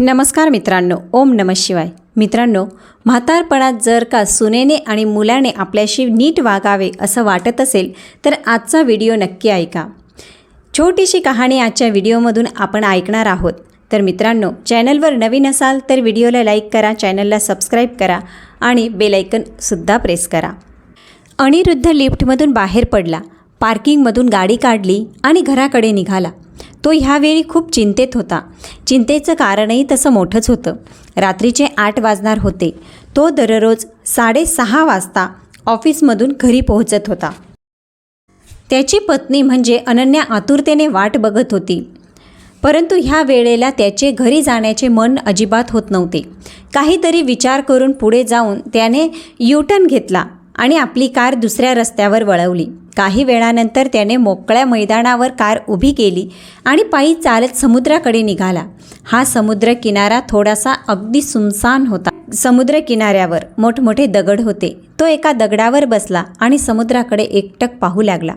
नमस्कार मित्रांनो ओम नम शिवाय. मित्रांनो म्हातारपणात जर का सुनेने आणि मुलाने आपल्याशी नीट वागावे असं वाटत असेल तर आजचा व्हिडिओ नक्की ऐका. छोटीशी कहाणी आजच्या व्हिडिओमधून आपण ऐकणार आहोत. तर मित्रांनो चॅनलवर नवीन असाल तर व्हिडिओला लाईक करा चॅनलला सबस्क्राईब करा आणि बेलायकनसुद्धा प्रेस करा. अनिरुद्ध लिफ्टमधून बाहेर पडला पार्किंगमधून गाडी काढली आणि घराकडे निघाला. तो ह्यावेळी खूप चिंतेत होता. चिंतेचं कारणही तसं मोठंच होतं. रात्रीचे आठ वाजणार होते. तो दररोज साडेसहा वाजता ऑफिसमधून घरी पोहोचत होता. त्याची पत्नी म्हणजे अनन्या आतुरतेने वाट बघत होती. परंतु ह्या वेळेला त्याचे घरी जाण्याचे मन अजिबात होत नव्हते. काहीतरी विचार करून पुढे जाऊन त्याने युटर्न घेतला. आणि आपली कार दुसऱ्या रस्त्यावर वळवली. काही वेळानंतर त्याने मोकळ्या मैदानावर कार उभी केली आणि पायी चालत समुद्राकडे निघाला. हा समुद्र किनारा थोडासा अगदी सुनसान होता. समुद्र किनाऱ्यावर मोठमोठे दगड होते. तो एका दगडावर बसला आणि समुद्राकडे एकटक पाहू लागला.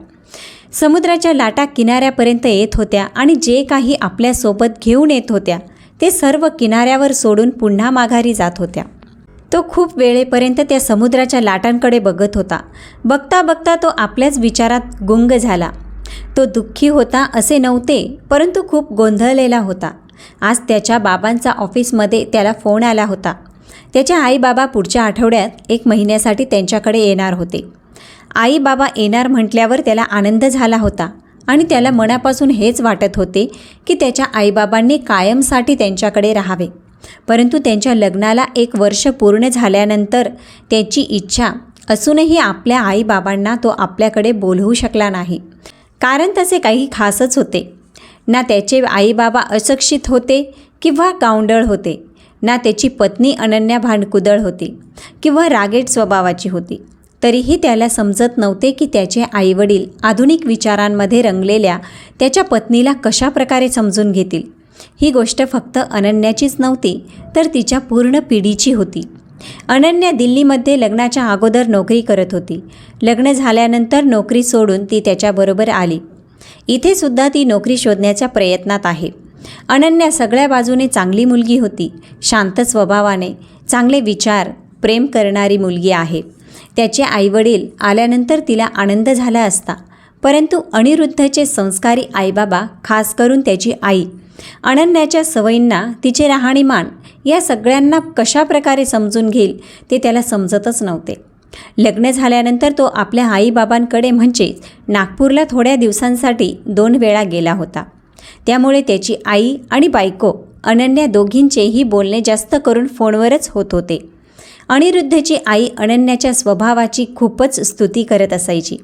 समुद्राच्या लाटा किनाऱ्यापर्यंत येत होत्या आणि जे काही आपल्यासोबत घेऊन येत होत्या ते सर्व किनाऱ्यावर सोडून पुन्हा माघारी जात होत्या. तो खूप वेळेपर्यंत त्या समुद्राच्या लाटांकडे बघत होता. बघता बघता तो आपल्याच विचारात गुंग झाला. तो दुःखी होता असे नव्हते परंतु खूप गोंधळलेला होता. आज त्याच्या बाबांचा ऑफिसमध्ये त्याला फोन आला होता. त्याच्या आईबाबा पुढच्या आठवड्यात एक महिन्यासाठी त्यांच्याकडे येणार होते. आई बाबा येणार म्हटल्यावर त्याला आनंद झाला होता आणि त्याला मनापासून हेच वाटत होते की त्याच्या आईबाबांनी कायमसाठी त्यांच्याकडे राहावे. परंतु त्यांच्या लग्नाला एक वर्ष पूर्ण झाल्यानंतर त्याची इच्छा असूनही आपल्या आईबाबांना तो आपल्याकडे बोलवू शकला नाही. कारण तसे काही खासच होते. ना त्याचे आईबाबा अशिक्षित होते किंवा गावंडळ होते. ना त्याची पत्नी अनन्या भांडकुदळ होती किंवा रागेट स्वभावाची होती. तरीही त्याला समजत नव्हते की त्याचे आईवडील आधुनिक विचारांमध्ये रंगलेल्या त्याच्या पत्नीला कशा प्रकारे समजून घेतील. ही गोष्ट फक्त अनन्याचीच नव्हती तर तिच्या पूर्ण पिढीची होती. अनन्या दिल्लीमध्ये लग्नाच्या अगोदर नोकरी करत होती. लग्न झाल्यानंतर नोकरी सोडून ती त्याच्याबरोबर आली. इथे सुद्धा ती नोकरी शोधण्याच्या प्रयत्नात आहे. अनन्या सगळ्या बाजूने चांगली मुलगी होती शांत स्वभावाने चांगले विचार प्रेम करणारी मुलगी आहे. त्याचे आईवडील आल्यानंतर तिला आनंद झाला असता परंतु अनिरुद्धचे संस्कारी आईबाबा खास करून त्याची आई अनन्याच्या सवयींना तिचे राहणीमान या सगळ्यांना कशा प्रकारे समजून घेईल ते त्याला समजतच नव्हते. लग्न झाल्यानंतर तो आपल्या आईबाबांकडे म्हणजेच नागपूरला थोड्या दिवसांसाठी दोन वेळा गेला होता. त्यामुळे त्याची आई आणि बायको अनन्या दोघींचेही बोलणे जास्त करून फोनवरच होत होते. अनिरुद्धची आई अनन्याच्या स्वभावाची खूपच स्तुती करत असायची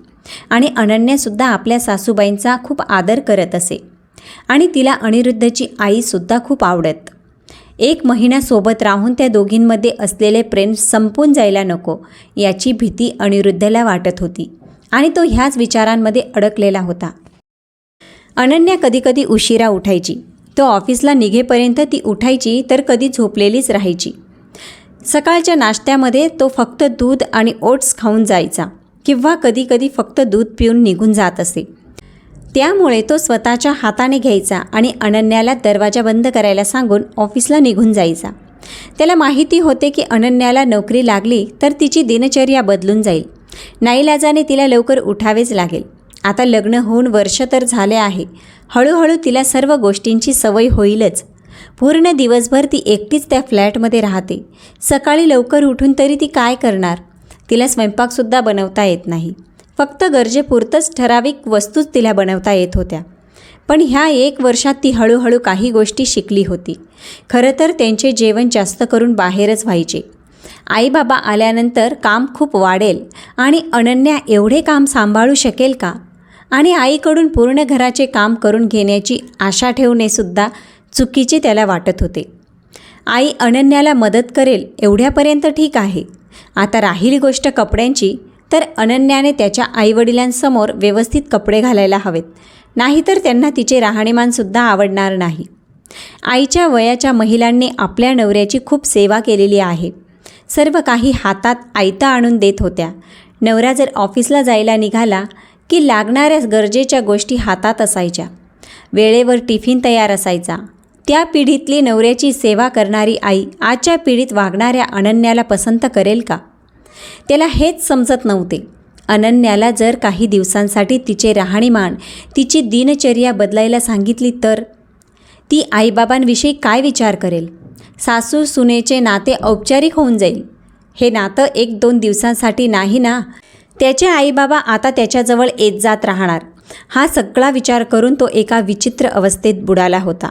आणि अनन्यासुद्धा आपल्या सासूबाईंचा खूप आदर करत असे. आणि तिला अनिरुद्धची आईसुद्धा खूप आवडत. एक महिन्यासोबत राहून त्या दोघींमध्ये असलेले प्रेम संपून जायला नको याची भीती अनिरुद्धला वाटत होती आणि तो ह्याच विचारांमध्ये अडकलेला होता. अनन्या कधीकधी उशिरा उठायची. तो ऑफिसला निघेपर्यंत ती उठायची तर कधी झोपलेलीच राहायची. सकाळच्या नाश्त्यामध्ये तो फक्त दूध आणि ओट्स खाऊन जायचा किंवा कधीकधी फक्त दूध पिऊन निघून जात असे. त्यामुळे तो स्वतःच्या हाताने घ्यायचा आणि अनन्याला दरवाजा बंद करायला सांगून ऑफिसला निघून जायचा. त्याला माहिती होते की अनन्याला नोकरी लागली तर तिची दिनचर्या बदलून जाईल. नाईलाजाने तिला लवकर उठावेच लागेल. आता लग्न होऊन वर्ष तर झाले आहे. हळूहळू तिला सर्व गोष्टींची सवय होईलच. पूर्ण दिवसभर ती एकटीच त्या फ्लॅटमध्ये राहते. सकाळी लवकर उठून तरी ती काय करणार? तिला स्वयंपाकसुद्धा बनवता येत नाही. फक्त गरजेपुरतंच ठराविक वस्तूच तिला बनवता येत होत्या. पण ह्या एक वर्षात ती हळूहळू काही गोष्टी शिकली होती. खरं तर त्यांचे जेवण जास्त करून बाहेरच व्हायचे. आईबाबा आल्यानंतर काम खूप वाढेल आणि अनन्या एवढे काम सांभाळू शकेल का? आणि आईकडून पूर्ण घराचे काम करून घेण्याची आशा ठेवणेसुद्धा चुकीचे त्याला वाटत होते. आई अनन्याला मदत करेल एवढ्यापर्यंत ठीक आहे. आता राहिली गोष्ट कपड्यांची तर अनन्याने त्याच्या आईवडिलांसमोर व्यवस्थित कपडे घालायला हवेत. नाहीतर त्यांना तिचे राहणीमानसुद्धा आवडणार नाही. आईच्या वयाच्या महिलांनी आपल्या नवऱ्याची खूप सेवा केलेली आहे. सर्व काही हातात आयता आणून देत होत्या. नवरा जर ऑफिसला जायला निघाला की लागणाऱ्या गरजेच्या गोष्टी हातात असायच्या. वेळेवर टिफिन तयार असायचा. त्या पिढीतली नवऱ्याची सेवा करणारी आई आजच्या पिढीत वागणाऱ्या अनन्याला पसंत करेल का? त्याला हेच समजत नव्हते. अनन्याला जर काही दिवसांसाठी तिचे राहणीमान तिची दिनचर्या बदलायला सांगितली तर? ती आईबाबांविषयी काय विचार करेल? सासू सुनेचे नाते औपचारिक होऊन जाईल. हे नातं एक दोन दिवसांसाठी नाही ना? त्याचे आईबाबा आता त्याच्याजवळ येत जात राहणार. हा सगळा विचार करून तो एका विचित्र अवस्थेत बुडाला होता.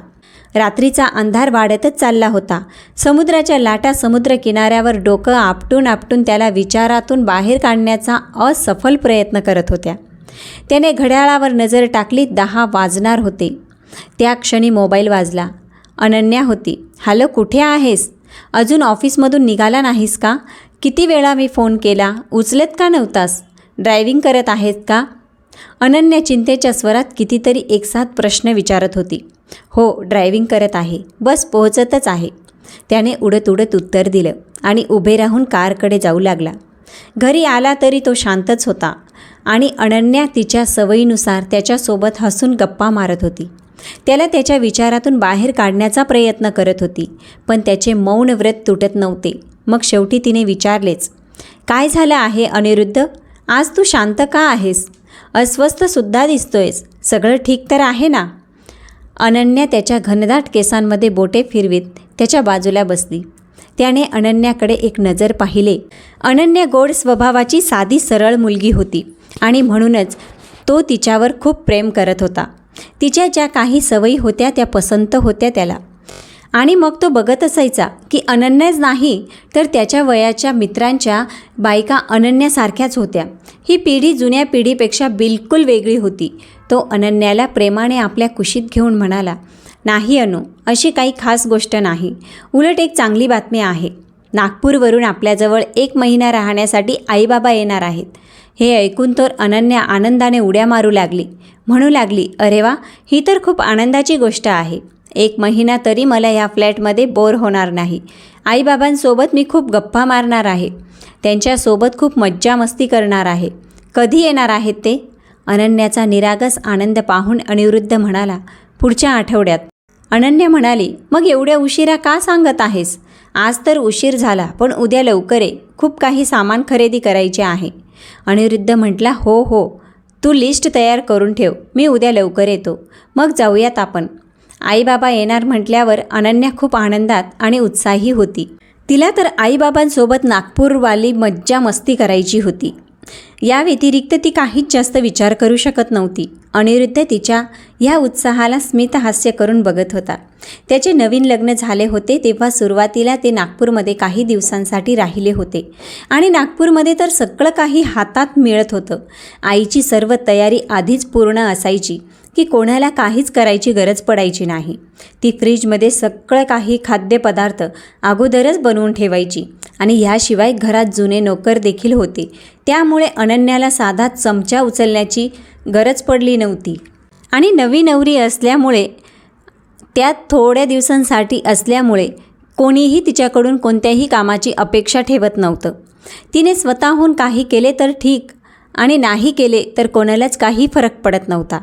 रात्रीचा अंधार वाढतच चालला होता. समुद्राच्या लाटा समुद्र किनाऱ्यावर डोकं आपटून आपटून त्याला विचारातून बाहेर काढण्याचा असफल प्रयत्न करत होत्या. त्याने घड्याळावर नजर टाकली दहा वाजणार होते. त्या क्षणी मोबाईल वाजला. अनन्या होती. हॅलो कुठे आहेस? अजून ऑफिसमधून निघाला नाहीस का? किती वेळा मी फोन केला? उचलत का नव्हतास? ड्रायव्हिंग करत आहेत का? अनन्या चिंतेच्या स्वरात कितीतरी एकसाथ प्रश्न विचारत होती. हो ड्रायव्हिंग करत आहे. बस पोहोचतच आहे. त्याने उडत उडत उत्तर दिलं आणि उभे राहून कारकडे जाऊ लागला. घरी आला तरी तो शांतच होता आणि अनन्या तिच्या सवयीनुसार त्याच्यासोबत हसून गप्पा मारत होती. त्याला त्याच्या विचारातून बाहेर काढण्याचा प्रयत्न करत होती पण त्याचे मौन व्रत तुटत नव्हते. मग शेवटी तिने विचारलेच काय झालं आहे अनिरुद्ध? आज तू शांत का आहेस? अस्वस्थसुद्धा दिसतोयस. सगळं ठीक तर आहे ना? अनन्या त्याच्या घनदाट केसांमध्ये बोटे फिरवीत त्याच्या बाजूला बसली. त्याने अनन्याकडे एक नजर पाहिले. अनन्या गोड स्वभावाची साधी सरळ मुलगी होती आणि म्हणूनच तो तिच्यावर खूप प्रेम करत होता. तिच्या ज्या काही सवयी होत्या त्या पसंत होत्या त्याला. आणि मग तो बघत असायचा की अनन्याच नाही तर त्याच्या वयाच्या मित्रांच्या बायका अनन्यासारख्याच होत्या. ही पिढी जुन्या पिढीपेक्षा बिलकुल वेगळी होती. तो अनन्याला प्रेमाने आपल्या कुशीत घेऊन म्हणाला नाही अनु अशी काही खास गोष्ट नाही. उलट एक चांगली बातमी आहे. नागपूरवरून आपल्याजवळ एक महिना राहण्यासाठी आईबाबा येणार आहेत. हे ऐकून तर अनन्या आनंदाने उड्या मारू लागली. म्हणू लागली अरे वा ही तर खूप आनंदाची गोष्ट आहे. एक महिना तरी मला या फ्लॅटमध्ये बोर होणार नाही. आईबाबांसोबत मी खूप गप्पा मारणार आहे. त्यांच्यासोबत खूप मज्जा मस्ती करणार आहे. कधी येणार आहेत ते? अनन्याचा निरागस आनंद पाहून अनिरुद्ध म्हणाला पुढच्या आठवड्यात. अनन्या म्हणाली मग एवढ्या उशिरा का सांगत आहेस? आज तर उशीर झाला पण उद्या लवकर ये. खूप काही सामान खरेदी करायचे आहे. अनिरुद्ध म्हटला हो हो. तू लिस्ट तयार करून ठेव. मी उद्या लवकर येतो. मग जाऊयात आपण. आईबाबा येणार म्हटल्यावर अनन्या खूप आनंदात आणि उत्साही होती. तिला तर आईबाबांसोबत नागपूरवाली मज्जा मस्ती करायची होती. या व्यतिरिक्त ती काहीच जास्त विचार करू शकत नव्हती. अनिरुद्ध तिच्या ह्या उत्साहाला स्मितहास्य करून बघत होता. त्याचे नवीन लग्न झाले होते तेव्हा सुरुवातीला ते नागपूरमध्ये काही दिवसांसाठी राहिले होते. आणि नागपूरमध्ये तर सगळं काही हातात मिळत होतं. आईची सर्व तयारी आधीच पूर्ण असायची. की कोणाला काहीच करायची गरज पडायची नाही. ती फ्रीजमध्ये सगळं काही खाद्यपदार्थ अगोदरच बनवून ठेवायची आणि ह्याशिवाय घरात जुने नोकर देखील होते. त्यामुळे अनन्याला साधा चमचा उचलण्याची गरज पडली नव्हती. आणि नवी नवरी असल्यामुळे त्यात थोड्या दिवसांसाठी असल्यामुळे कोणीही तिच्याकडून कोणत्याही कामाची अपेक्षा ठेवत नव्हतं. तिने स्वतःहून काही केले तर ठीक आणि नाही केले तर कोणालाच काही फरक पडत नव्हता.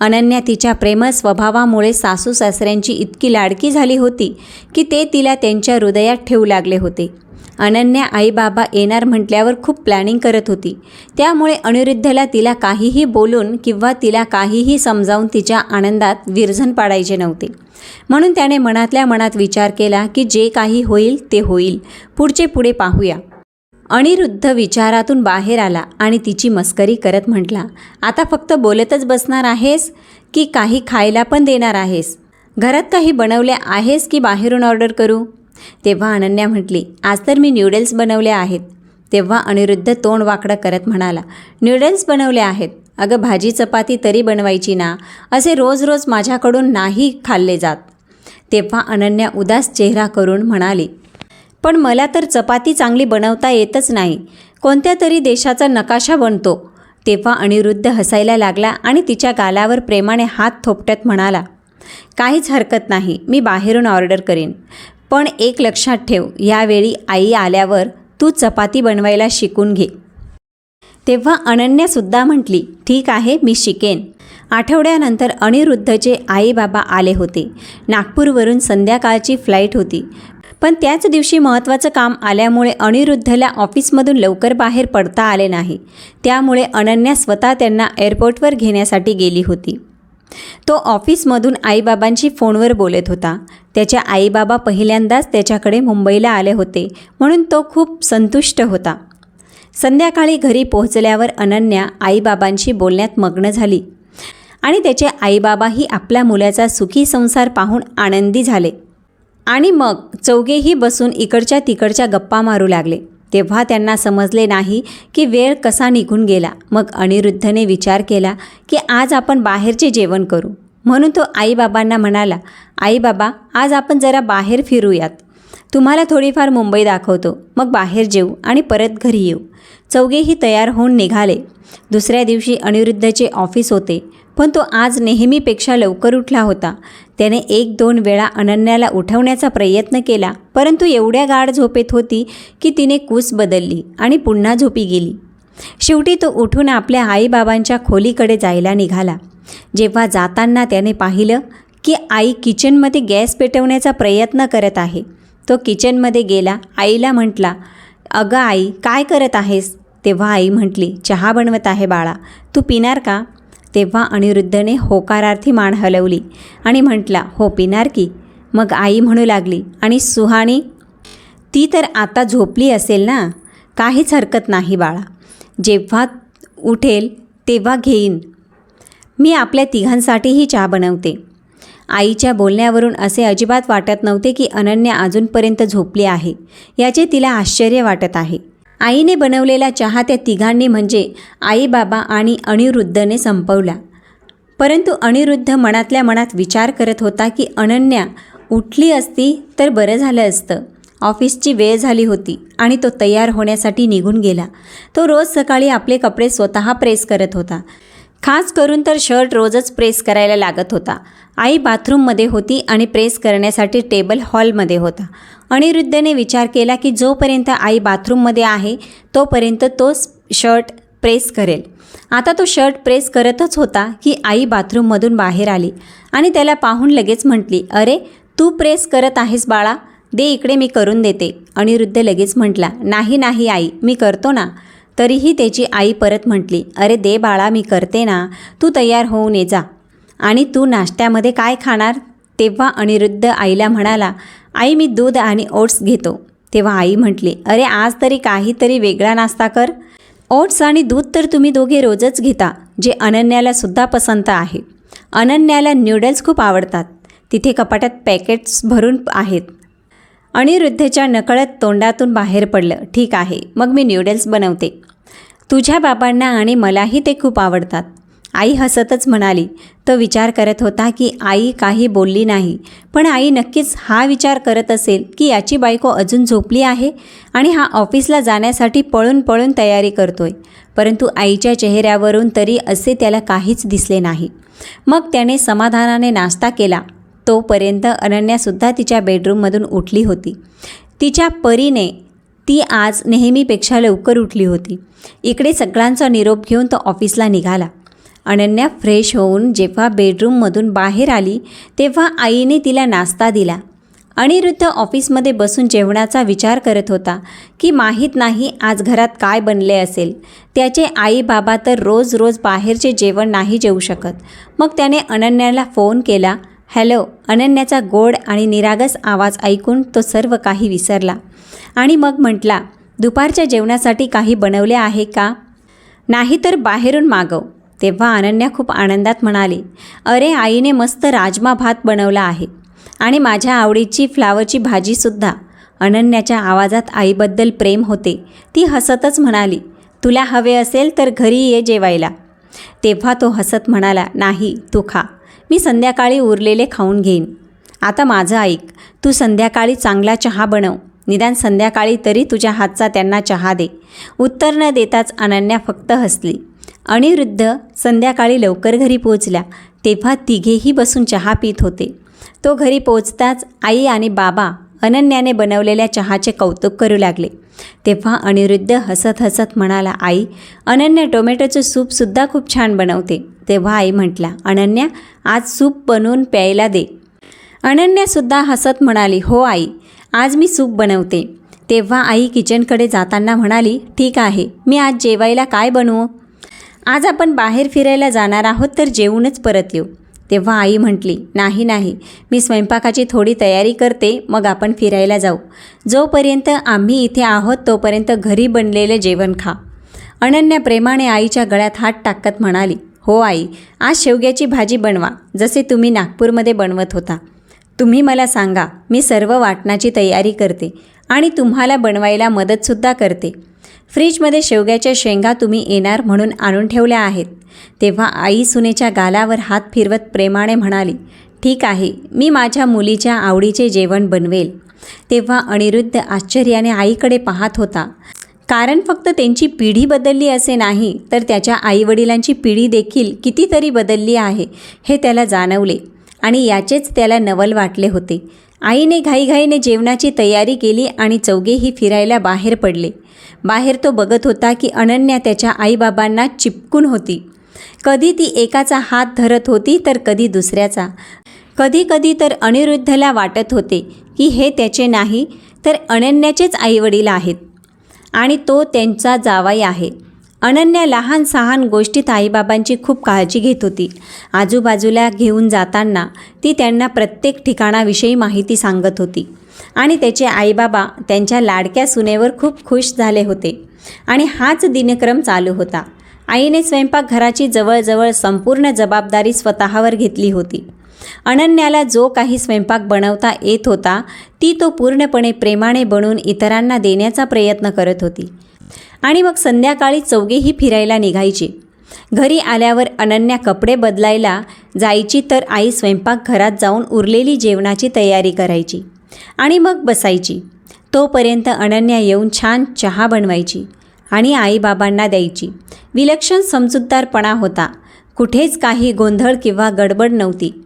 अनन्या तिच्या प्रेमळ स्वभावामुळे सासू सासऱ्यांची इतकी लाडकी झाली होती की ते तिला त्यांच्या हृदयात ठेवू लागले होते. अनन्या आईबाबा येणार म्हटल्यावर खूप प्लॅनिंग करत होती. त्यामुळे अनिरुद्धला तिला काहीही बोलून किंवा तिला काहीही समजावून तिच्या आनंदात विरझन पाडायचे नव्हते. म्हणून त्याने मनातल्या मनात विचार केला की जे काही होईल ते होईल. पुढचे पुढे पाहूया. अनिरुद्ध विचारातून बाहेर आला आणि तिची मस्करी करत म्हटला आता फक्त बोलतच बसणार आहेस की काही खायला पण देणार आहेस? घरात काही बनवले आहेस की बाहेरून ऑर्डर करू? तेव्हा अनन्या म्हटली आज तर मी न्यूडल्स बनवले आहेत. तेव्हा अनिरुद्ध तोंड वाकडं करत म्हणाला न्यूडल्स बनवले आहेत? अगं भाजी चपाती तरी बनवायची ना असे रोज रोज माझ्याकडून नाही खाल्ले जात. तेव्हा अनन्या उदास चेहरा करून म्हणाली पण मला तर चपाती चांगली बनवता येतच नाही. कोणत्या तरी देशाचा नकाशा बनतो. तेव्हा अनिरुद्ध हसायला लागला आणि तिच्या गालावर प्रेमाने हात थोपटत म्हणाला काहीच हरकत नाही मी बाहेरून ऑर्डर करीन. पण एक लक्षात ठेव यावेळी आई आल्यावर तू चपाती बनवायला शिकून घे. तेव्हा अनन्यासुद्धा म्हटली ठीक आहे मी शिकेन. आठवड्यानंतर अनिरुद्धचे आईबाबा आले होते. नागपूरवरून संध्याकाळची फ्लाईट होती. पण त्याच दिवशी महत्त्वाचं काम आल्यामुळे अनिरुद्धला ऑफिसमधून लवकर बाहेर पडता आले नाही. त्यामुळे अनन्या स्वतः त्यांना एअरपोर्टवर घेण्यासाठी गेली होती. तो ऑफिसमधून आईबाबांशी फोनवर बोलत होता. त्याच्या आईबाबा पहिल्यांदाच त्याच्याकडे मुंबईला आले होते म्हणून तो खूप संतुष्ट होता. संध्याकाळी घरी पोहोचल्यावर अनन्या आईबाबांशी बोलण्यात मग्न झाली आणि त्याचे आईबाबाही आपल्या मुलाचा सुखी संसार पाहून आनंदी झाले. आणि मग चौघेही बसून इकडच्या तिकडच्या गप्पा मारू लागले. तेव्हा त्यांना समजले नाही की वेळ कसा निघून गेला. मग अनिरुद्धने विचार केला की आज आपण बाहेरचे जेवण करू. म्हणून तो आईबाबांना म्हणाला आईबाबा आज आपण जरा बाहेर फिरूयात. तुम्हाला थोडीफार मुंबई दाखवतो. मग बाहेर जेऊ आणि परत घरी येऊ. चौघेही तयार होऊन निघाले. दुसऱ्या दिवशी अनिरुद्धचे ऑफिस होते. पण तो आज नेहमीपेक्षा लवकर उठला होता. त्याने एक दोन वेळा अनन्याला उठवण्याचा प्रयत्न केला परंतु एवढ्या गाढ झोपेत होती की तिने कूस बदलली आणि पुन्हा झोपी गेली. शेवटी तो उठून आपल्या आईबाबांच्या खोलीकडे जायला निघाला. जेव्हा जाताना त्याने पाहिलं की आई किचनमध्ये गॅस पेटवण्याचा प्रयत्न करत आहे. तो किचनमध्ये गेला आईला म्हटला अगं आई काय करत आहेस? तेव्हा आई म्हटली चहा बनवत आहे बाळा. तू पिणार का? तेव्हा अनिरुद्धने होकारार्थी मान हलवली आणि म्हटला हो पिणार की मग आई म्हणू लागली आणि सुहाणी ती तर आता झोपली असेल ना? काहीच हरकत नाही बाळा. जेव्हा उठेल तेव्हा घेईन. मी आपल्या तिघांसाठीही चहा बनवते. आईच्या बोलण्यावरून असे अजिबात वाटत नव्हते की अनन्या अजूनपर्यंत झोपली आहे याचे तिला आश्चर्य वाटत आहे. आईने बनवलेला चहा त्या तिघांनी म्हणजे आई बाबा आणि अनिरुद्धने संपवला परंतु अनिरुद्ध मनातल्या मनात विचार करत होता की अनन्या उठली असती तर बरं झालं असतं. ऑफिसची वेळ झाली होती आणि तो तयार होण्यासाठी निघून गेला. तो रोज सकाळी आपले कपडे स्वतः प्रेस करत होता. खास करून तर शर्ट रोजच प्रेस करायला लागत होता. आई बाथरूममध्ये होती आणि प्रेस करण्यासाठी टेबल हॉलमध्ये होता. अनिरुद्धने विचार केला की जोपर्यंत आई बाथरूममध्ये आहे तोपर्यंत तो शर्ट प्रेस करेल. आता तो शर्ट प्रेस करतच होता की आई बाथरूममधून बाहेर आली आणि त्याला पाहून लगेच म्हटली अरे तू प्रेस करत आहेस बाळा दे इकडे मी करून देते. अनिरुद्ध लगेच म्हटला नाही नाही आई मी करतो ना. तरीही त्याची आई परत म्हटली अरे दे बाळा मी करते ना तू तयार होऊन ये जा. आणि तू नाश्त्यामध्ये काय खाणार? तेव्हा अनिरुद्ध आईला म्हणाला आई मी दूध आणि ओट्स घेतो. तेव्हा आई म्हटली अरे आज तरी काहीतरी वेगळा नाश्ता कर. ओट्स आणि दूध तर तुम्ही दोघे रोजच घेता जे अनन्याला सुद्धा पसंत आहे. अनन्याला न्यूडल्स खूप आवडतात. तिथे कपाटात पॅकेट्स भरून आहेत. अनिरुद्धच्या नकळत तोंडातून बाहेर पडलं ठीक आहे मग मी न्यूडल्स बनवते. तुझ्या बाबांना आणि मलाही ते खूप आवडतात. आई हसतच म्हणाली. तो विचार करत होता की आई काही बोलली नाही. पण आई नक्कीच हा विचार करत असेल की याची बायको अजून झोपली आहे आणि हा ऑफिसला जाण्यासाठी पळून पळून तयारी करतोय. परंतु आईच्या चेहऱ्यावरून तरी असे त्याला काहीच दिसले नाही. मग त्याने समाधानाने नाश्ता केला. तोपर्यंत अनन्यासुद्धा तिच्या बेडरूममधून उठली होती. तिच्या परीने ती आज नेहमीपेक्षा लवकर उठली होती. इकडे सगळ्यांचा निरोप घेऊन तो ऑफिसला निघाला. अनन्या फ्रेश होऊन जेव्हा बेडरूममधून बाहेर आली तेव्हा आईने तिला नाश्ता दिला. अनिरुद्ध ऑफिसमध्ये बसून जेवणाचा विचार करत होता की माहीत नाही आज घरात काय बनले असेल. त्याचे आई बाबा तर रोज रोज बाहेरचे जेवण नाही जेवू शकत. मग त्याने अनन्याला फोन केला. हॅलो अनन्याचा गोड आणि निरागस आवाज ऐकून तो सर्व काही विसरला. आणि मग म्हटला दुपारच्या जेवणासाठी काही बनवले आहे का? नाही तर बाहेरून मागव. तेव्हा अनन्या खूप आनंदात म्हणाली अरे आईने मस्त राजमा भात बनवला आहे आणि माझ्या आवडीची फ्लावरची भाजीसुद्धा अनन्याच्या आवाजात आईबद्दल प्रेम होते. ती हसतच म्हणाली तुला हवे असेल तर घरी ये जेवायला. तेव्हा तो हसत म्हणाला नाही तू खा. मी संध्याकाळी उरलेले खाऊन घेईन. आता माझं ऐक. तू संध्याकाळी चांगला चहा बनव. निदान संध्याकाळी तरी तुझ्या हातचा त्यांना चहा दे. उत्तर न देताच अनन्या फक्त हसली. अनिरुद्ध संध्याकाळी लवकर घरी पोचल्या तेव्हा तिघेही बसून चहा पित होते. तो घरी पोचताच आई आणि बाबा अनन्याने बनवलेल्या चहाचे कौतुक करू लागले. तेव्हा अनिरुद्ध हसत हसत म्हणाला आई अनन्या टोमॅटोचं सूपसुद्धा खूप छान बनवते. तेव्हा आई म्हटला अनन्या आज सूप बनवून प्यायला दे. अनन्यासुद्धा हसत म्हणाली हो आई आज मी सूप बनवते. तेव्हा आई किचनकडे जाताना म्हणाली ठीक आहे मी आज जेवायला काय बनवू? आज आपण बाहेर फिरायला जाणार आहोत तर जेवूनच परत येऊ. तेव्हा आई म्हटली नाही नाही मी स्वयंपाकाची थोडी तयारी करते मग आपण फिरायला जाऊ. जोपर्यंत आम्ही इथे आहोत तोपर्यंत घरी बनलेले जेवण खा. अनन्या प्रेमाने आईच्या गळ्यात हात टाकत म्हणाली हो आई आज शेवग्याची भाजी बनवा जसे तुम्ही नागपूरमध्ये बनवत होता. तुम्ही मला सांगा मी सर्व वाटणाची तयारी करते आणि तुम्हाला बनवायला मदतसुद्धा करते. फ्रीजमध्ये शेवग्याच्या शेंगा तुम्ही येणार म्हणून आणून ठेवल्या आहेत. तेव्हा आई सुनेच्या गालावर हात फिरवत प्रेमाने म्हणाली ठीक आहे मी माझ्या मुलीच्या आवडीचे जेवण बनवेल. तेव्हा अनिरुद्ध आश्चर्याने आईकडे पाहत होता. कारण फक्त त्यांची पिढी बदलली असे नाही तर त्याच्या आईवडिलांची पिढी देखील कितीतरी बदलली आहे हे त्याला जाणवले. आणि याचेच त्याला नवल वाटले होते. आईने घाईघाईने जेवणाची तयारी केली आणि चौघेही फिरायला बाहेर पडले. बाहेर तो बघत होता की अनन्या त्याच्या आईबाबांना चिपकून होती. कधी ती एकाचा हात धरत होती तर कधी दुसऱ्याचा. कधी कधी तर अनिरुद्धला वाटत होते की हे त्याचे नाही तर अनन्याचेच आईवडील आहेत. आणि तो त्यांचा जावाई आहे. अनन्या लहान सहान गोष्टीत आईबाबांची खूप काळजी घेत होती. आजूबाजूला घेऊन जाताना ती त्यांना प्रत्येक ठिकाणाविषयी माहिती सांगत होती. आणि त्याचे आईबाबा त्यांच्या लाडक्या सुनेवर खूप खुश झाले होते. आणि हाच दिनक्रम चालू होता. आईने स्वयंपाकघराची जवळजवळ संपूर्ण जबाबदारी स्वतःवर घेतली होती. अनन्याला जो काही स्वयंपाक बनवता येत होता ती तो पूर्णपणे प्रेमाने बनवून इतरांना देण्याचा प्रयत्न करत होती. आणि मग संध्याकाळी चौघेही फिरायला निघायची. घरी आल्यावर अनन्या कपडे बदलायला जायची तर आई स्वयंपाकघरात जाऊन उरलेली जेवणाची तयारी करायची. आणि मग बसायची. तोपर्यंत अनन्या येऊन छान चहा बनवायची आणि आईबाबांना द्यायची. विलक्षण समजूतदारपणा होता. कुठेच काही गोंधळ किंवा गडबड नव्हती.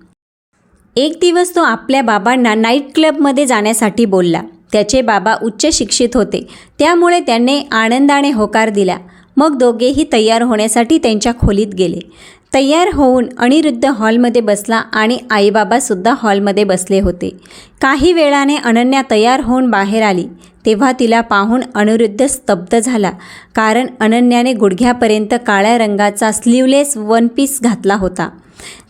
एक दिवस तो आपल्या बाबांना नाईट क्लबमध्ये जाण्यासाठी बोलला. त्याचे बाबा उच्च शिक्षित होते. त्यामुळे त्यांनी आनंदाने होकार दिला. मग दोघेही तयार होण्यासाठी त्यांच्या खोलीत गेले. तयार होऊन अनिरुद्ध हॉलमध्ये बसला आणि आईबाबासुद्धा हॉलमध्ये बसले होते. काही वेळाने अनन्या तयार होऊन बाहेर आली. तेव्हा तिला पाहून अनिरुद्ध स्तब्ध झाला. कारण अनन्याने गुडघ्यापर्यंत काळ्या रंगाचा स्लीवलेस वन पीस घातला होता.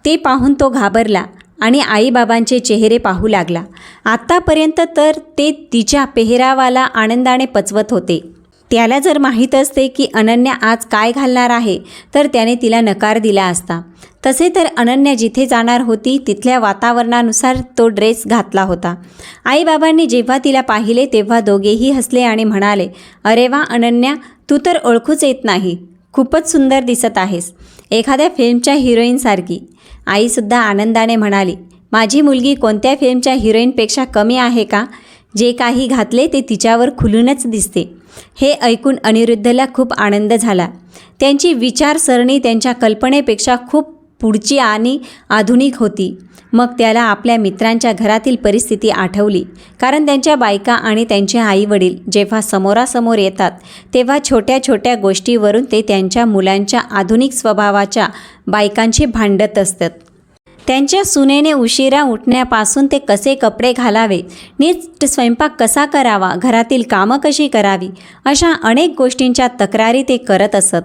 ते पाहून तो घाबरला आणि आईबाबांचे चेहरे पाहू लागला. आत्तापर्यंत तर ते तिच्या पेहरावाला आनंदाने पचवत होते. त्याला जर माहीत असते की अनन्या आज काय घालणार आहे तर त्याने तिला नकार दिला असता. तसे तर अनन्या जिथे जाणार होती तिथल्या वातावरणानुसार तो ड्रेस घातला होता. आईबाबांनी जेव्हा तिला पाहिले तेव्हा दोघेही हसले आणि म्हणाले अरे वा अनन्या तू तर ओळखूच येत नाही. खूपच सुंदर दिसत आहेस. एखाद्या फिल्मच्या हिरोईनसारखी. आईसुद्धा आनंदाने म्हणाली माझी मुलगी कोणत्या फिल्मच्या हिरोईनपेक्षा कमी आहे का? जे काही घातले ते तिच्यावर खुलूनच दिसते. हे ऐकून अनिरुद्धला खूप आनंद झाला. त्यांची विचारसरणी त्यांच्या कल्पनेपेक्षा खूप पुढची आणि आधुनिक होती. मग त्याला आपल्या मित्रांच्या घरातील परिस्थिती आठवली. कारण त्यांच्या बायका आणि त्यांचे आईवडील जेव्हा समोरासमोर येतात तेव्हा छोट्या छोट्या गोष्टीवरून ते त्यांच्या मुलांच्या आधुनिक स्वभावाच्या बायकांशी भांडत असतात. त्यांच्या सुनेने उशिरा उठण्यापासून ते कसे कपडे घालावे नीट स्वयंपाक कसा करावा घरातील कामं कशी करावी अशा अनेक गोष्टींच्या तक्रारी ते करत असत.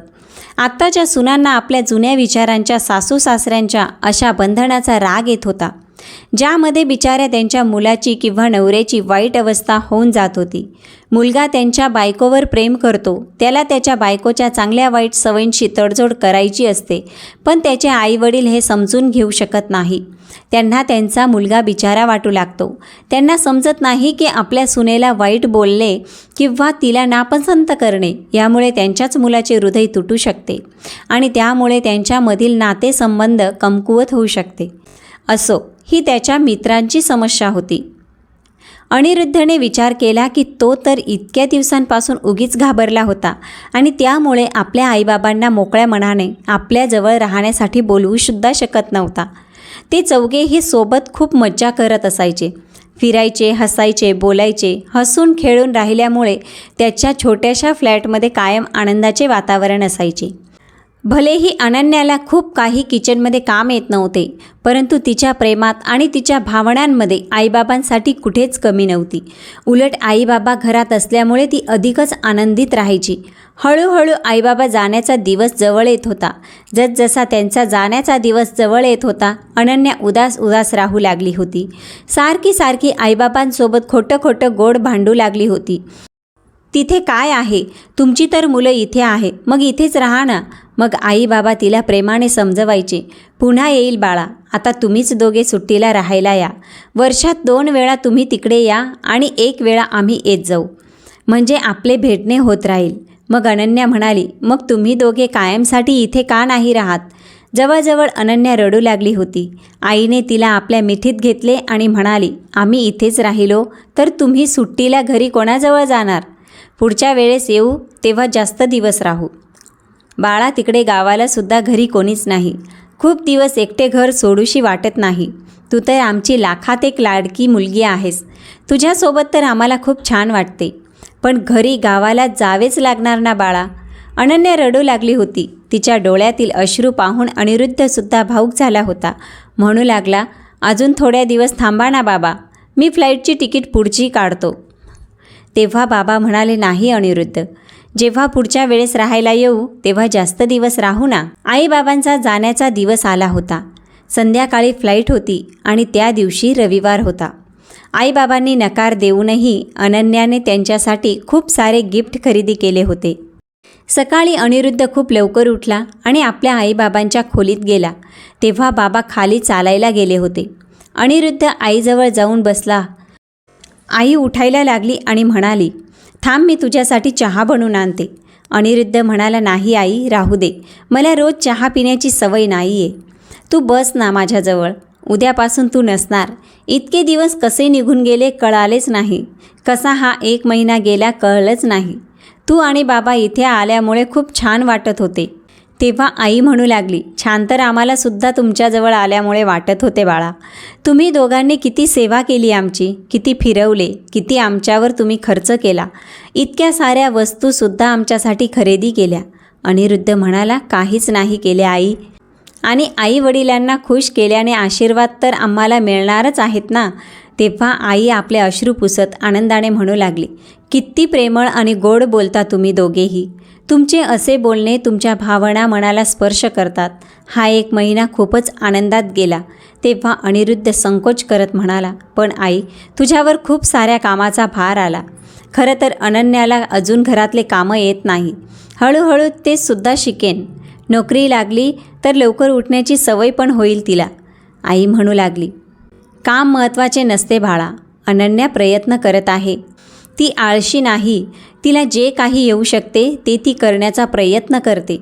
आत्ताच्या सुनांना आपल्या जुन्या विचारांच्या सासू सासऱ्यांच्या अशा बंधनाचा राग येत होता. ज्यामध्ये बिचाऱ्या त्यांच्या मुलाची किंवा नवऱ्याची वाईट अवस्था होऊन जात होती. मुलगा त्यांच्या बायकोवर प्रेम करतो. त्याला त्याच्या बायकोच्या चांगल्या वाईट सवयींशी तडजोड करायची असते पण त्याचे आईवडील हे समजून घेऊ शकत नाही. त्यांना त्यांचा मुलगा बिचारा वाटू लागतो. त्यांना समजत नाही की आपल्या सुनेला वाईट बोलणे किंवा तिला नापसंत करणे यामुळे त्यांच्याच मुलाचे हृदय तुटू शकते आणि त्यामुळे त्यांच्यामधील नातेसंबंध कमकुवत होऊ शकते. असो ही त्याच्या मित्रांची समस्या होती. अनिरुद्धने विचार केला की तो तर इतक्या दिवसांपासून उगीच घाबरला होता आणि त्यामुळे आपल्या आईबाबांना मोकळ्या मनाने आपल्याजवळ राहण्यासाठी बोलवूसुद्धा शकत नव्हता. ते चौघेही सोबत खूप मज्जा करत असायचे. फिरायचे हसायचे बोलायचे हसून खेळून राहिल्यामुळे त्याच्या छोट्याशा फ्लॅटमध्ये कायम आनंदाचे वातावरण असायचे. भलेही अनन्याला खूप काही किचनमध्ये काम येत नव्हते परंतु तिच्या प्रेमात आणि तिच्या भावनांमध्ये आईबाबांसाठी कुठेच कमी नव्हती. उलट आईबाबा घरात असल्यामुळे ती अधिकच आनंदित राहायची. हळूहळू आईबाबा जाण्याचा दिवस जवळ येत होता. जसजसा त्यांचा जाण्याचा दिवस जवळ येत होता अनन्या उदास उदास राहू लागली होती. सारखी सारखी आईबाबांसोबत खोटं खोटं गोड भांडू लागली होती. तिथे काय आहे? तुमची तर मुलं इथे आहे. मग इथेच राहा ना. मग आई बाबा तिला प्रेमाने समजवायचे. पुन्हा येईल बाळा आता तुम्हीच दोघे सुट्टीला राहायला या. वर्षात दोन वेळा तुम्ही तिकडे या आणि एक वेळा आम्ही येत जाऊ. म्हणजे आपले भेटणे होत राहील. मग अनन्या म्हणाली मग तुम्ही दोघे कायमसाठी इथे का नाही राहात? जवळजवळ अनन्या रडू लागली होती. आईने तिला आपल्या मिठीत घेतले आणि म्हणाली आम्ही इथेच राहिलो तर तुम्ही सुट्टीला घरी कोणाजवळ जाणार? पुढच्या वेळेस येऊ तेव्हा जास्त दिवस राहू. बाळा तिकडे गावाला सुद्धा घरी कोणीच नाही. खूप दिवस एकटे घर सोडूशी वाटत नाही. तू तर आमची लाखात एक लाडकी मुलगी आहेस. तुझ्यासोबत तर आम्हाला खूप छान वाटते. पण घरी गावाला जावेच लागणार ना बाळा? अनन्या रडू लागली होती. तिच्या डोळ्यातील अश्रू पाहून अनिरुद्धसुद्धा भाऊक झाला होता. म्हणू लागला अजून थोड्या दिवस थांबा ना बाबा. मी फ्लाईटची तिकीट पुढची काढतो. तेव्हा बाबा म्हणाले नाही अनिरुद्ध. जेव्हा पुढच्या वेळेस राहायला येऊ तेव्हा जास्त दिवस राहू ना. आईबाबांचा जाण्याचा दिवस आला होता. संध्याकाळी फ्लाईट होती आणि त्या दिवशी रविवार होता. आईबाबांनी नकार देऊनही अनन्याने त्यांच्यासाठी खूप सारे गिफ्ट खरेदी केले होते. सकाळी अनिरुद्ध खूप लवकर उठला आणि आपल्या आईबाबांच्या खोलीत गेला. तेव्हा बाबा खाली चालायला गेले होते. अनिरुद्ध आईजवळ जाऊन बसला. आई उठायला लागली आणि म्हणाली थांब मी तुझ्यासाठी चहा बनवून आणते. अनिरुद्ध म्हणाला नाही आई राहू दे. मला रोज चहा पिण्याची सवय नाही आहे तू बस ना माझ्याजवळ. उद्यापासून तू नसणार. इतके दिवस कसे निघून गेले कळालेच नाही. कसा हा एक महिना गेला कळलंच नाही. तू आणि बाबा इथे आल्यामुळे खूप छान वाटत होते. तेव्हा आई म्हणू लागली छान तर आम्हाला सुद्धा तुमच्याजवळ आल्यामुळे वाटत होते बाळा. तुम्ही दोघांनी किती सेवा केली आमची किती फिरवले किती आमच्यावर तुम्ही खर्च केला. इतक्या साऱ्या वस्तूसुद्धा आमच्यासाठी खरेदी केल्या. अनिरुद्ध म्हणाला काहीच नाही केले आई. आणि आई वडिलांना खुश केल्याने आशीर्वाद तर आम्हाला मिळणारच आहेत ना? तेव्हा आई आपले अश्रू पुसत आनंदाने म्हणू लागली किती प्रेमळ आणि गोड बोलता तुम्ही दोघेही. तुमचे असे बोलणे तुमच्या भावना मनाला स्पर्श करतात. हा एक महिना खूपच आनंदात गेला. तेव्हा अनिरुद्ध संकोच करत म्हणाला पण आई तुझ्यावर खूप साऱ्या कामाचा भार आला. खरं तर अनन्याला अजून घरातले कामं येत नाही. हळूहळू ते सुद्धा शिकेन. नोकरी लागली तर लवकर उठण्याची सवय पण होईल तिला. आई म्हणू लागली काम महत्त्वाचे नसते बाळा. अनन्या प्रयत्न करत आहे. ती आळशी नाही. तिला जे काही येऊ शकते ते ती करण्याचा प्रयत्न करते.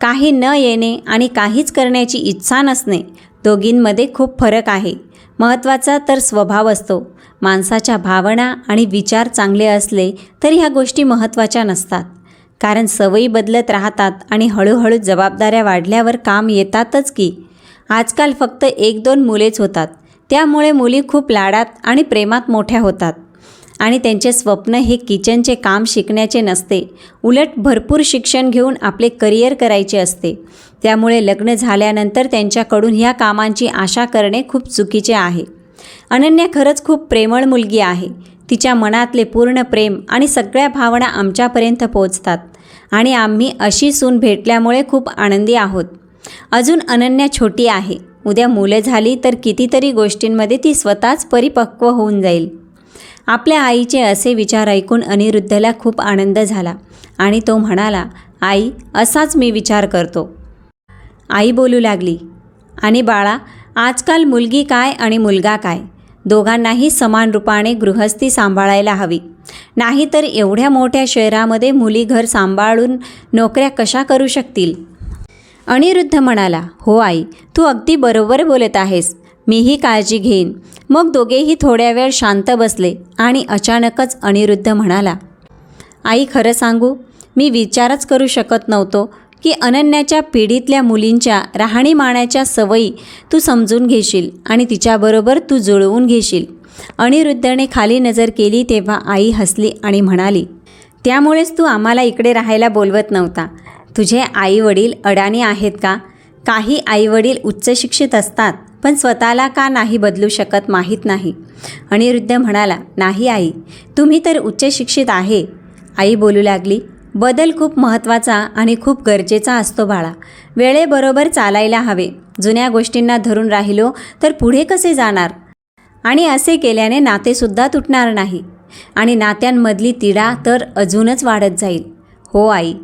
काही न येणे आणि काहीच करण्याची इच्छा नसणे दोघींमध्ये खूप फरक आहे. महत्त्वाचा तर स्वभाव असतो. माणसाच्या भावना आणि विचार चांगले असले तर ह्या गोष्टी महत्त्वाच्या नसतात. कारण सवयी बदलत राहतात आणि हळूहळू जबाबदाऱ्या वाढल्यावर काम येतातच की. आजकाल फक्त एक दोन मुलेच होतात. त्यामुळे मुली खूप लाडात आणि प्रेमात मोठ्या होतात. आणि त्यांचे स्वप्न हे किचनचे काम शिकण्याचे नसते. उलट भरपूर शिक्षण घेऊन आपले करिअर करायचे असते. त्यामुळे लग्न झाल्यानंतर त्यांच्याकडून ह्या कामांची आशा करणे खूप चुकीचे आहे. अनन्या खरंच खूप प्रेमळ मुलगी आहे. तिच्या मनातले पूर्ण प्रेम आणि सगळ्या भावना आमच्यापर्यंत पोचतात आणि आम्ही अशी सून भेटल्यामुळे खूप आनंदी आहोत. अजून अनन्या छोटी आहे. उद्या मुलं झाली तर कितीतरी गोष्टींमध्ये ती स्वतःच परिपक्व होऊन जाईल. आपल्या आईचे असे विचार ऐकून अनिरुद्धला खूप आनंद झाला आणि तो म्हणाला आई असाच मी विचार करतो. आई बोलू लागली आणि बाळा आजकाल मुलगी काय आणि मुलगा काय? दोघांनाही समान रूपाने गृहस्थी सांभाळायला हवी. नाहीतर एवढ्या मोठ्या शहरामध्ये मुली घर सांभाळून नोकऱ्या कशा करू शकतील? अनिरुद्ध म्हणाला हो आई तू अगदी बरोबर बोलत आहेस. मीही काळजी घेईन. मग दोघेही थोड्या वेळ शांत बसले आणि अचानकच अनिरुद्ध म्हणाला आई खरं सांगू मी विचारच करू शकत नव्हतो की अनन्याच्या पिढीतल्या मुलींच्या राहणीमानाच्या सवयी तू समजून घेशील आणि तिच्याबरोबर तू जुळवून घेशील. अनिरुद्धने खाली नजर केली तेव्हा आई हसली आणि म्हणाली त्यामुळेच तू आम्हाला इकडे राहायला बोलवत नव्हता. तुझे आई वडील अडाणी आहेत का? काही आईवडील उच्च शिक्षित असतात. पण स्वतःला का नाही बदलू शकत माहीत नाही. अनिरुद्ध म्हणाला नाही आई तुम्ही तर उच्च शिक्षित आहे. आई बोलू लागली बदल खूप महत्त्वाचा आणि खूप गरजेचा असतो बाळा. वेळेबरोबर चालायला हवे. जुन्या गोष्टींना धरून राहिलो तर पुढे कसे जाणार? आणि असे केल्याने नातेसुद्धा तुटणार नाही. आणि नात्यांमधली तिढा तर अजूनच वाढत जाईल. हो आई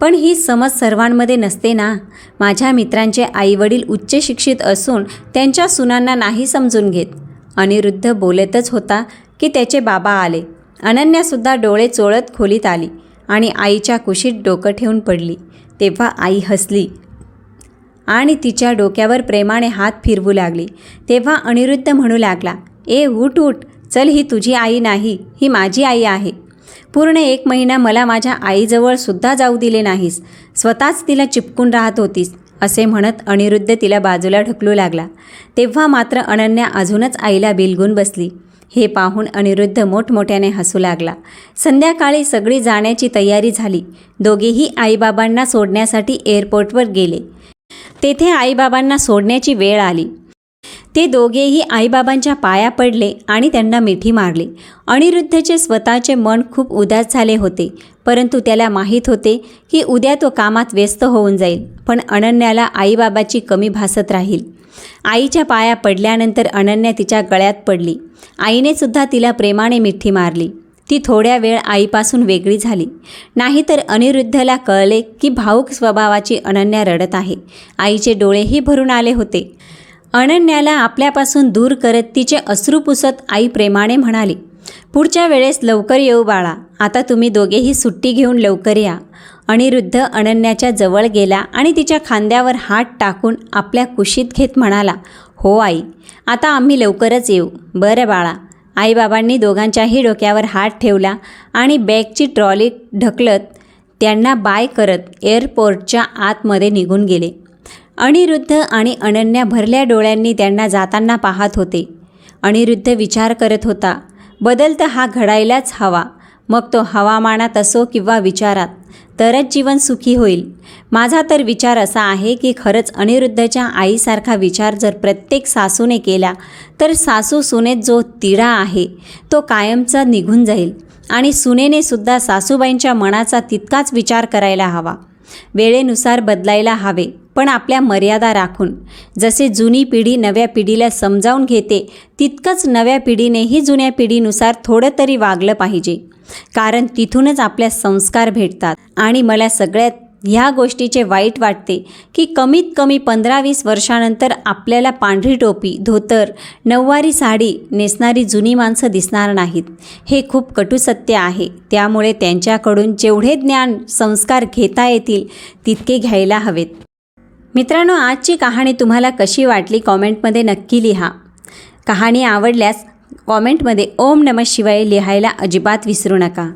पण ही समज सर्वांमध्ये नसते ना. माझ्या मित्रांचे आईवडील उच्च शिक्षित असून त्यांच्या सुनांना नाही समजून घेत. अनिरुद्ध बोलतच होता की त्याचे बाबा आले. अनन्यासुद्धा डोळे चोळत खोलीत आली आणि आईच्या कुशीत डोकं ठेवून पडली. तेव्हा आई हसली आणि तिच्या डोक्यावर प्रेमाने हात फिरवू लागली. तेव्हा अनिरुद्ध म्हणू लागला ए उठ उठ. चल ही तुझी आई नाही. ही माझी आई आहे. पूर्ण एक महिना मला माझ्या आईजवळ सुद्धा जाऊ दिले नाहीस. स्वतःच तिला चिपकून राहत होतीस असे म्हणत अनिरुद्ध तिला बाजूला ढकलू लागला. तेव्हा मात्र अनन्या अजूनच आईला बिलगून बसली. हे पाहून अनिरुद्ध मोठमोठ्याने हसू लागला. संध्याकाळी सगळी जाण्याची तयारी झाली. दोघेही आईबाबांना सोडण्यासाठी एअरपोर्टवर गेले. तेथे आईबाबांना सोडण्याची वेळ आली. ते दोघेही आईबाबांच्या पाया पडले आणि त्यांना मिठी मारली. अनिरुद्धचे स्वतःचे मन खूप उदास झाले होते परंतु त्याला माहीत होते की उद्या तो कामात व्यस्त होऊन जाईल पण अनन्याला आईबाबाची कमी भासत राहील. आईच्या पाया पडल्यानंतर अनन्या तिच्या गळ्यात पडली. आईने सुद्धा तिला प्रेमाने मिठी मारली. ती थोड्या वेळ आईपासून वेगळी झाली. नाहीतर अनिरुद्धला कळले की भाऊक स्वभावाची अनन्या रडत आहे. आईचे डोळेही भरून आले होते. अनन्याला आपल्यापासून दूर करत तिचे अश्रू पुसत आई प्रेमाने म्हणाली पुढच्या वेळेस लवकर येऊ बाळा आता तुम्ही दोघेही सुट्टी घेऊन लवकर या. अनिरुद्ध अनन्याच्या जवळ गेला आणि तिच्या खांद्यावर हात टाकून आपल्या कुशीत घेत म्हणाला हो आई आता आम्ही लवकरच येऊ. बरं बाळा. आईबाबांनी दोघांच्याही डोक्यावर हात ठेवला आणि बॅगची ट्रॉली ढकलत त्यांना बाय करत एअरपोर्टच्या आतमध्ये निघून गेले. अनिरुद्ध आणि अनन्या भरल्या डोळ्यांनी त्यांना जाताना पाहत होते. अनिरुद्ध विचार करत होता बदल तर हा घडायलाच हवा. मग तो हवामानात असो किंवा विचारात तरच जीवन सुखी होईल. माझा तर विचार असा आहे की खरंच अनिरुद्धच्या आईसारखा विचार जर प्रत्येक सासूने केला तर सासू सुनेत जो तिढा आहे तो कायमचा निघून जाईल आणि सुनेने सुद्धा सासूबाईंच्या मनाचा तितकाच विचार करायला हवा. वेळेनुसार बदलायला हवे. पण आपल्या मर्यादा राखून. जसे जुनी पिढी नव्या पिढीला समजावून घेते तितकंच नव्या पिढीनेही जुन्या पिढीनुसार थोडं तरी वागलं पाहिजे. कारण तिथूनच आपल्या संस्कार भेटतात. आणि मला सगळ्यात ह्या गोष्टीचे वाईट वाटते की कमीत कमी पंधरा वीस वर्षानंतर आपल्याला पांढरी टोपी धोतर नऊवारी साडी नेसणारी जुनी माणसं दिसणार नाहीत. हे खूप कटू सत्य आहे. त्यामुळे त्यांच्याकडून जेवढे ज्ञान संस्कार घेता येतील तितके घ्यायला हवेत. मित्रांनो आजची कहाणी तुम्हाला कशी वाटली कॉमेंटमध्ये नक्की लिहा. कहाणी आवडल्यास कॉमेंटमध्ये ओम नम शिवाय लिहायला अजिबात विसरू नका.